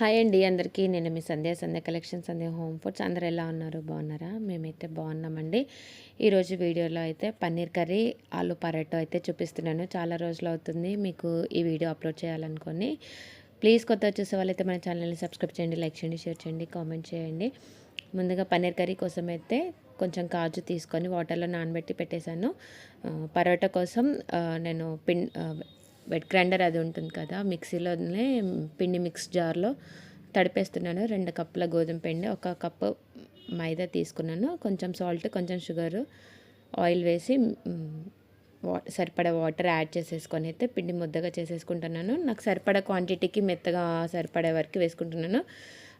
Hi అండి అందరికీ. నేను మీ Sandhya Sandhya collections Sandhya home foods. అందరు ఎలా ఉన్నారు? బాగున్నారా? మేమైతే బాగున్నామండి. ఈరోజు వీడియోలో అయితే పన్నీర్ కర్రీ ఆలు పరాటో అయితే చూపిస్తున్నాను. చాలా రోజులు అవుతుంది మీకు ఈ వీడియో అప్లోడ్ చేయాలనుకొని. ప్లీజ్ కొత్త చూసే వాళ్ళైతే మన ఛానల్ని సబ్స్క్రైబ్ చేయండి లైక్ చేయండి షేర్ చేయండి కామెంట్ చేయండి. ముందుగా పన్నీర్ కర్రీ కోసం అయితే కొంచెం కాజు తీసుకొని వాటర్లో నానబెట్టి పెట్టేశాను. పరోటా కోసం నేను పిండి ఆ, వెట్ గ్రైండర్ అది ఉంటుంది కదా మిక్సీలోనే పిండి మిక్స్ జార్లో తడిపేస్తున్నాను. రెండు కప్పుల గోధుమ పిండి ఒక కప్పు మైదా తీసుకున్నాను. కొంచెం సాల్ట్ కొంచెం షుగర్ ఆయిల్ వేసి వా సరిపడా వాటర్ యాడ్ చేసేసుకొని అయితే పిండి ముద్దగా చేసేసుకుంటున్నాను. నాకు సరిపడా క్వాంటిటీకి మెత్తగా సరిపడే వరకు వేసుకుంటున్నాను.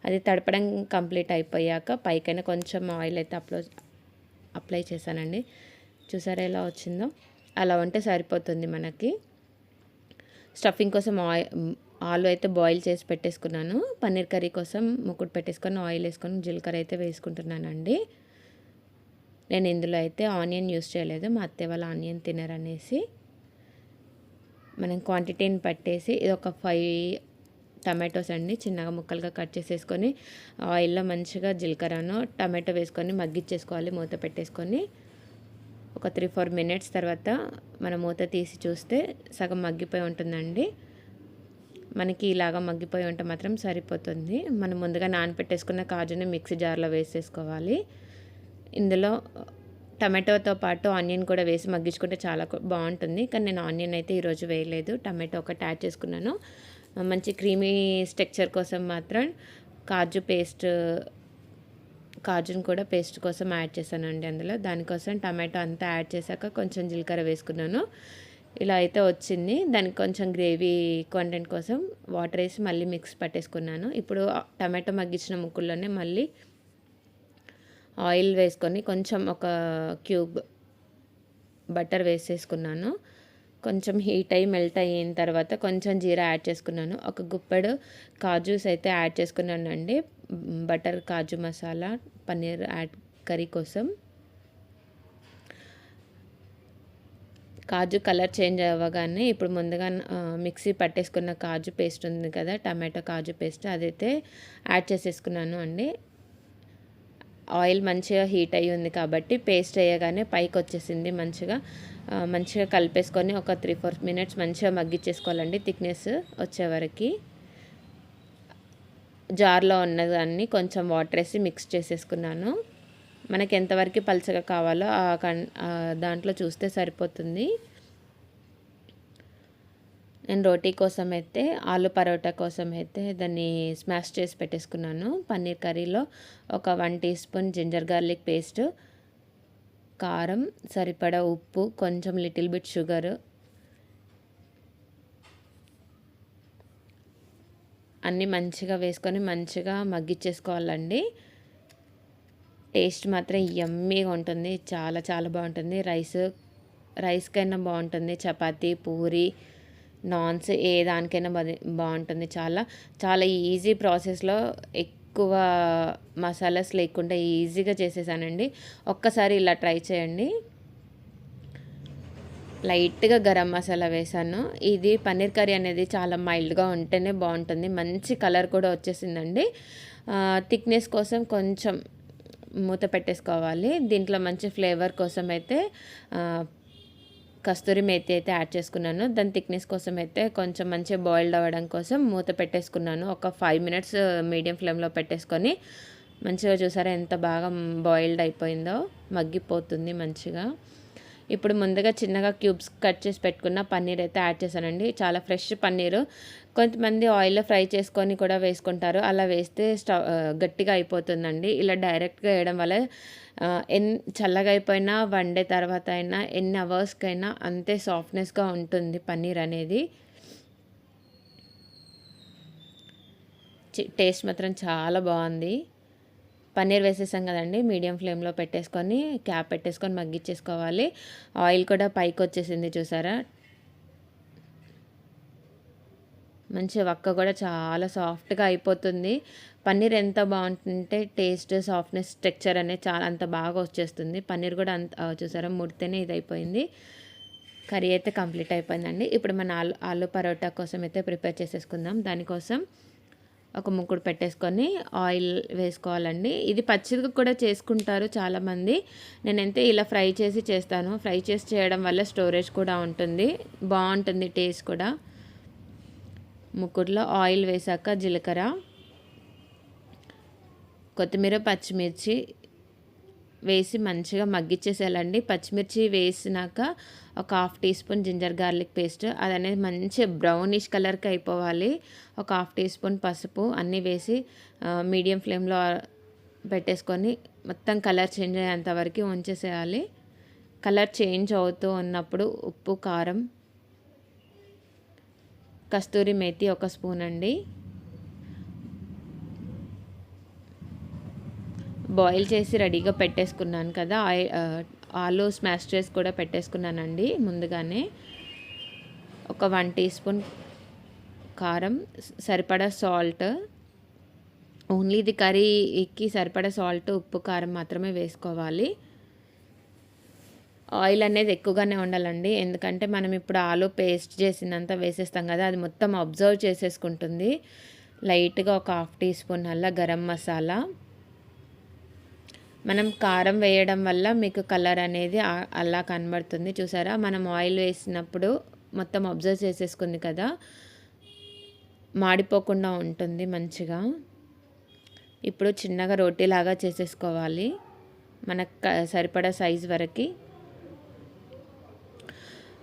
అది తడపడం కంప్లీట్ అయిపోయాక పైకైనా కొంచెం ఆయిల్ అయితే అప్లో అప్లై చేశానండి. చూసారా ఎలా వచ్చిందో? అలా ఉంటే సరిపోతుంది మనకి. స్టఫింగ్ కోసం ఆయిల్ ఆలు అయితే బాయిల్ చేసి పెట్టేసుకున్నాను. పన్నీర్ కర్రీ కోసం ముక్కుడు పెట్టేసుకొని ఆయిల్ వేసుకొని జీలకర్ర అయితే వేసుకుంటున్నానండి. నేను ఇందులో అయితే ఆనియన్ యూస్ చేయలేదు. మా అత్తే వాళ్ళ ఆనియన్ తినరనేసి మనం క్వాంటిటీని పట్టేసి ఇది ఒక ఫైవ్ టమాటోస్ అండి. చిన్నగా ముక్కలుగా కట్ చేసేసుకొని ఆయిల్లో మంచిగా జీలకర్రను టమాటో వేసుకొని మగ్గిచ్చేసుకోవాలి మూత పెట్టేసుకొని. ఒక త్రీ ఫోర్ మినిట్స్ తర్వాత మన మూత తీసి చూస్తే సగం మగ్గిపోయి ఉంటుందండి. మనకి ఇలాగా మగ్గిపోయి ఉంటే మాత్రం సరిపోతుంది. మనం ముందుగా నానపెట్టేసుకున్న కాజుని మిక్సీ జార్లో వేసేసుకోవాలి. ఇందులో టమాటోతో పాటు ఆనియన్ కూడా వేసి మగ్గించుకుంటే చాలా బాగుంటుంది. కానీ నేను ఆనియన్ అయితే ఈరోజు వేయలేదు. టమాటో ఒకటి యాడ్ చేసుకున్నాను. మంచి క్రీమీ స్ట్రక్చర్ కోసం మాత్రం కాజు పేస్ట్ కాజును కూడా పేస్ట్ కోసం యాడ్ చేశానండి అందులో. దానికోసం టమాటో అంతా యాడ్ చేశాక కొంచెం జీలకర్ర వేసుకున్నాను. ఇలా అయితే వచ్చింది. దానికి కొంచెం గ్రేవీ కంటెంట్ కోసం వాటర్ వేసి మళ్ళీ మిక్స్ పట్టేసుకున్నాను. ఇప్పుడు టమాటో మగ్గించిన ముక్కుల్లోనే మళ్ళీ ఆయిల్ వేసుకొని కొంచెం ఒక క్యూబ్ బటర్ వేసేసుకున్నాను. కొంచెం హీట్ అయ్యి మెల్ట్ అయిన తర్వాత కొంచెం జీరా యాడ్ చేసుకున్నాను. ఒక గుప్పెడు కాజూస్ అయితే యాడ్ చేసుకున్నాను అండి butter kaju masala paneer add curry కోసం. కాజు కలర్ చేంజ్ అవ్వగానే ఇప్పుడు ముందుగా మిక్సీ పట్టేసుకున్న కాజు పేస్ట్ ఉంది కదా టమాటో కాజు పేస్ట్ అదైతే యాడ్ చేసేసుకున్నాను అండి. ఆయిల్ మంచిగా హీట్ అయ్యి ఉంది కాబట్టి పేస్ట్ వేయగానే పైకి వచ్చేసింది మంచిగా. మంచిగా కలిపేసుకొని ఒక త్రీ ఫోర్ మినిట్స్ మంచిగా మగ్గిచ్చేసుకోవాలండి థిక్నెస్ వచ్చేవరకు జార్లో ఉన్నదాన్ని కొంచెం వాటర్ వేసి మిక్స్ చేసేసుకున్నాను. మనకి ఎంతవరకు పలుచగా కావాలో ఆ కన్ దాంట్లో చూస్తే సరిపోతుంది. నేను రోటీ కోసం అయితే ఆలు పరోటా కోసం అయితే దాన్ని స్మాష్ చేసి పెట్టేసుకున్నాను. పన్నీర్ కర్రీలో ఒక one teaspoon ginger garlic paste కారం సరిపడా ఉప్పు కొంచెం లిటిల్ బిట్ షుగర్ అన్నీ మంచిగా వేసుకొని మంచిగా మగ్గిచ్చేసుకోవాలండి. టేస్ట్ మాత్రం యమ్మీగా ఉంటుంది. చాలా చాలా బాగుంటుంది. రైస్ రైస్ కైనా బాగుంటుంది. చపాతీ పూరి నాన్స్ ఏ దానికైనా బాగుంటుంది చాలా. చాలా ఈజీ ప్రాసెస్లో ఎక్కువ మసాలాస్ లేకుండా ఈజీగా చేసేసానండి. ఒక్కసారి ఇలా ట్రై చేయండి. లైట్గా గరం మసాలా వేసాను. ఇది పన్నీర్ కర్రీ అనేది చాలా మైల్డ్గా ఉంటేనే బాగుంటుంది. మంచి కలర్ కూడా వచ్చేసిందండి. థిక్నెస్ కోసం కొంచెం మూత పెట్టేసుకోవాలి. దీంట్లో మంచి ఫ్లేవర్ కోసం అయితే కస్తూరి మేతి అయితే యాడ్ చేసుకున్నాను. దాని థిక్నెస్ కోసం అయితే కొంచెం మంచిగా బాయిల్డ్ అవ్వడం కోసం మూత పెట్టేసుకున్నాను. ఒక ఫైవ్ మినిట్స్ మీడియం ఫ్లేమ్లో పెట్టేసుకొని మంచిగా చూసారా ఎంత బాగా బాయిల్డ్ అయిపోయిందో మగ్గిపోతుంది మంచిగా. ఇప్పుడు ముందుగా చిన్నగా క్యూబ్స్ కట్ చేసి పెట్టుకున్న పన్నీర్ అయితే యాడ్ చేశానండి. చాలా ఫ్రెష్ పన్నీరు. కొంతమంది ఆయిల్లో ఫ్రై చేసుకొని కూడా వేసుకుంటారు. అలా వేస్తే స్టవ్ గట్టిగా అయిపోతుందండి. ఇలా డైరెక్ట్గా వేయడం వల్ల ఎన్ని ఎన్ చల్లగా అయిపోయినా వన్ డే తర్వాత అయినా ఎన్ని అవర్స్కైనా అంతే సాఫ్ట్నెస్గా ఉంటుంది పన్నీర్ అనేది. టేస్ట్ మాత్రం చాలా బాగుంది. పన్నీర్ వేసేసాం కదండి మీడియం ఫ్లేమ్లో పెట్టేసుకొని క్యాప్ పెట్టేసుకొని మగ్గిచ్చేసుకోవాలి. ఆయిల్ కూడా పైకి వచ్చేసింది చూసారా? మంచి వక్క కూడా చాలా సాఫ్ట్గా అయిపోతుంది. పన్నీర్ ఎంత బాగుంటుంటే టేస్ట్ సాఫ్ట్నెస్ టెక్చర్ అనేది చాలా అంత బాగా వచ్చేస్తుంది. పన్నీర్ కూడా అంత చూసారా ముడితేనే ఇది అయిపోయింది కర్రీ అయితే కంప్లీట్ అయిపోయిందండి. ఇప్పుడు మన ఆలు ఆలు పరోటా కోసం అయితే ప్రిపేర్ చేసేసుకుందాం. దానికోసం ఒక ముక్కుడు పెట్టేసుకొని ఆయిల్ వేసుకోవాలండి. ఇది పచ్చిది కూడా చేసుకుంటారు చాలామంది. నేనైతే ఇలా ఫ్రై చేసి చేస్తాను. ఫ్రై చేసి చేయడం వల్ల స్టోరేజ్ కూడా ఉంటుంది. బాగుంటుంది టేస్ట్ కూడా. ముక్కుడులో ఆయిల్ వేసాక జీలకర్ర కొత్తిమీర పచ్చిమిర్చి వేసి మంచిగా మగ్గిచ్చేసేయాలండి. పచ్చిమిర్చి వేసినాక ఒక half teaspoon ginger garlic paste అది అనేది మంచి బ్రౌనిష్ కలర్కి అయిపోవాలి. ఒక హాఫ్ టీ స్పూన్ పసుపు అన్నీ వేసి మీడియం ఫ్లేమ్లో పెట్టేసుకొని మొత్తం కలర్ చేంజ్ అయ్యేంత వరకు ఉంచేసేయాలి. కలర్ చేంజ్ అవుతూ ఉన్నప్పుడు ఉప్పు కారం కస్తూరి మేతి ఒక స్పూన్ అండి. బాయిల్ చేసి రెడీగా పెట్టేసుకున్నాను కదా. ఆలు స్మాష్ చేసి కూడా పెట్టేసుకున్నానండి ముందుగానే. ఒక వన్ టీ స్పూన్ కారం సరిపడా సాల్ట్. ఓన్లీ ఇది కర్రీకి సరిపడా సాల్ట్ ఉప్పు కారం మాత్రమే వేసుకోవాలి. ఆయిల్ అనేది ఎక్కువగానే ఉండాలండి. ఎందుకంటే మనం ఇప్పుడు ఆలు పేస్ట్ చేసినంత వేసేస్తాం కదా అది మొత్తం అబ్జర్వ్ చేసేసుకుంటుంది. లైట్గా ఒక హాఫ్ టీ స్పూన్ అలా గరం మసాలా. మనం కారం వేయడం వల్ల మీకు కలర్ అనేది అలా కనబడుతుంది. చూసారా? మనం ఆయిల్ వేసినప్పుడు మొత్తం అబ్జర్వ్ చేసేసుకుంది కదా? మాడిపోకుండా ఉంటుంది మంచిగా. ఇప్పుడు చిన్నగా రోటీలాగా చేసేసుకోవాలి. మనకు సరిపడా సైజ్ వరకు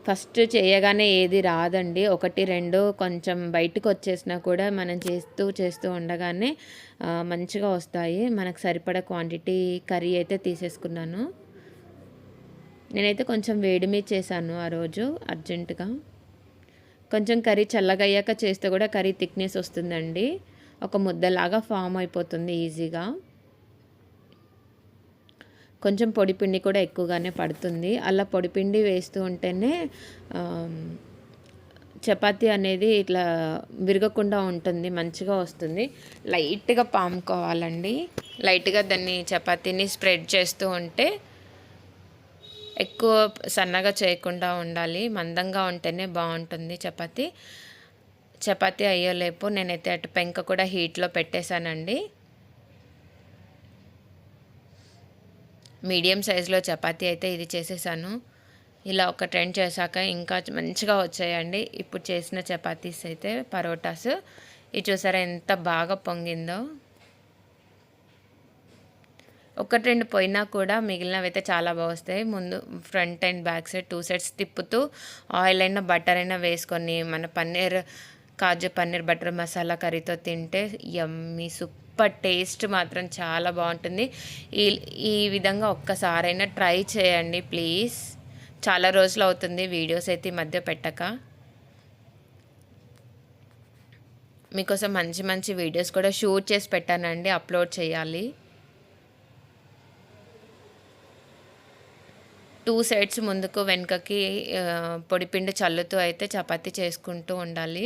ఫస్ట్ చేయగానే ఏది రాదండి. ఒకటి రెండు కొంచెం బయటకు వచ్చేసినా కూడా మనం చేస్తూ చేస్తూ ఉండగానే మంచిగా వస్తాయి. మనకు సరిపడ క్వాంటిటీ కర్రీ అయితే తీసేసుకున్నాను. నేనైతే కొంచెం వేడి మీద చేశాను ఆ రోజు అర్జెంటుగా. కొంచెం కర్రీ చల్లగయ్యాక చేస్తే కూడా కర్రీ థిక్నెస్ వస్తుందండి. ఒక ముద్దలాగా ఫామ్ అయిపోతుంది ఈజీగా. కొంచెం పొడిపిండి కూడా ఎక్కువగానే పడుతుంది. అలా పొడిపిండి వేస్తూ ఉంటేనే చపాతీ అనేది ఇట్లా విరగకుండా ఉంటుంది మంచిగా వస్తుంది. లైట్గా పాముకోవాలండి. లైట్గా దాన్ని చపాతీని స్ప్రెడ్ చేస్తూ ఉంటే ఎక్కువ సన్నగా చేయకుండా ఉండాలి. మందంగా ఉంటేనే బాగుంటుంది చపాతీ. చపాతీ అయ్యేలేపు నేనైతే అటు పెంక కూడా హీట్లో పెట్టేశానండి. మీడియం సైజులో చపాతీ అయితే ఇది చేసేసాను. ఇలా ఒక ట్రెండ్ చేశాక ఇంకా మంచిగా వచ్చాయండి. ఇప్పుడు చేసిన చపాతీస్ అయితే పరోటాస్. ఇది చూసారా ఎంత బాగా పొంగిందో. ఒకటి రెండు పోయినా కూడా మిగిలినవి అయితే చాలా బాగా వస్తాయి. ముందు front and back side two sides తిప్పుతూ ఆయిల్ అయినా బటర్ అయినా వేసుకొని మన పన్నీర్ కాజు పన్నీర్ బటర్ మసాలా కర్రీతో తింటే యమ్మీ సూప్ సూపర్ టేస్ట్ మాత్రం చాలా బాగుంటుంది. ఈ ఈ విధంగా ఒక్కసారైనా ట్రై చేయండి ప్లీజ్. చాలా రోజులు అవుతుంది వీడియోస్ అయితే ఈ మధ్య పెట్టక. మీకోసం మంచి మంచి వీడియోస్ కూడా షూట్ చేసి పెట్టానండి అప్లోడ్ చేయాలి. టూ సైడ్స్ ముందుకు వెనుకకి పొడిపిండి చల్లుతూ అయితే చపాతీ చేసుకుంటూ ఉండాలి.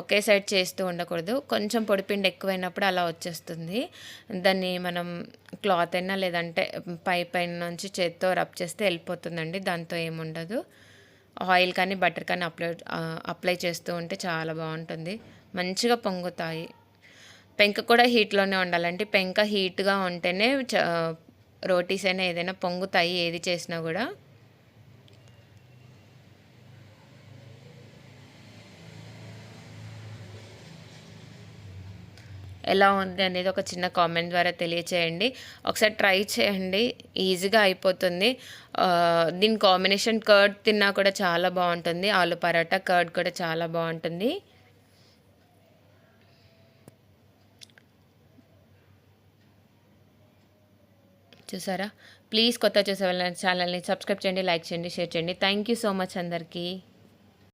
ఒకే సైడ్ చేస్తూ ఉండకూడదు. కొంచెం పొడిపిండి ఎక్కువైనప్పుడు అలా వచ్చేస్తుంది. దాన్ని మనం క్లాత్ అయినా లేదంటే పై పైన నుంచి చేత్తో రబ్ చేస్తే వెళ్ళిపోతుందండి. దాంతో ఏముండదు. ఆయిల్ కానీ బటర్ కానీ అప్లై అప్లై చేస్తూ ఉంటే చాలా బాగుంటుంది. మంచిగా పొంగుతాయి. పెంక కూడా హీట్లోనే ఉండాలంటే పెంక హీట్గా ఉంటేనే రోటీస్ అయినా ఏదైనా పొంగుతాయి ఏది చేసినా కూడా. ఎలా ఉంది అనేది ఒక చిన్న కామెంట్ ద్వారా తెలియచేయండి. ఒకసారి ట్రై చేయండి. ఈజీగా అయిపోతుంది. దీని కాంబినేషన్ కర్డ్ తిన్నా కూడా చాలా బాగుంటుంది. ఆలు పరాటా కర్డ్ కూడా చాలా బాగుంటుంది. చూసారా? ప్లీజ్ కొత్త చూసే వాళ్ళ ఛానల్ని సబ్స్క్రైబ్ చేయండి లైక్ చేయండి షేర్ చేయండి. థ్యాంక్ యూ సో మచ్ అందరికీ.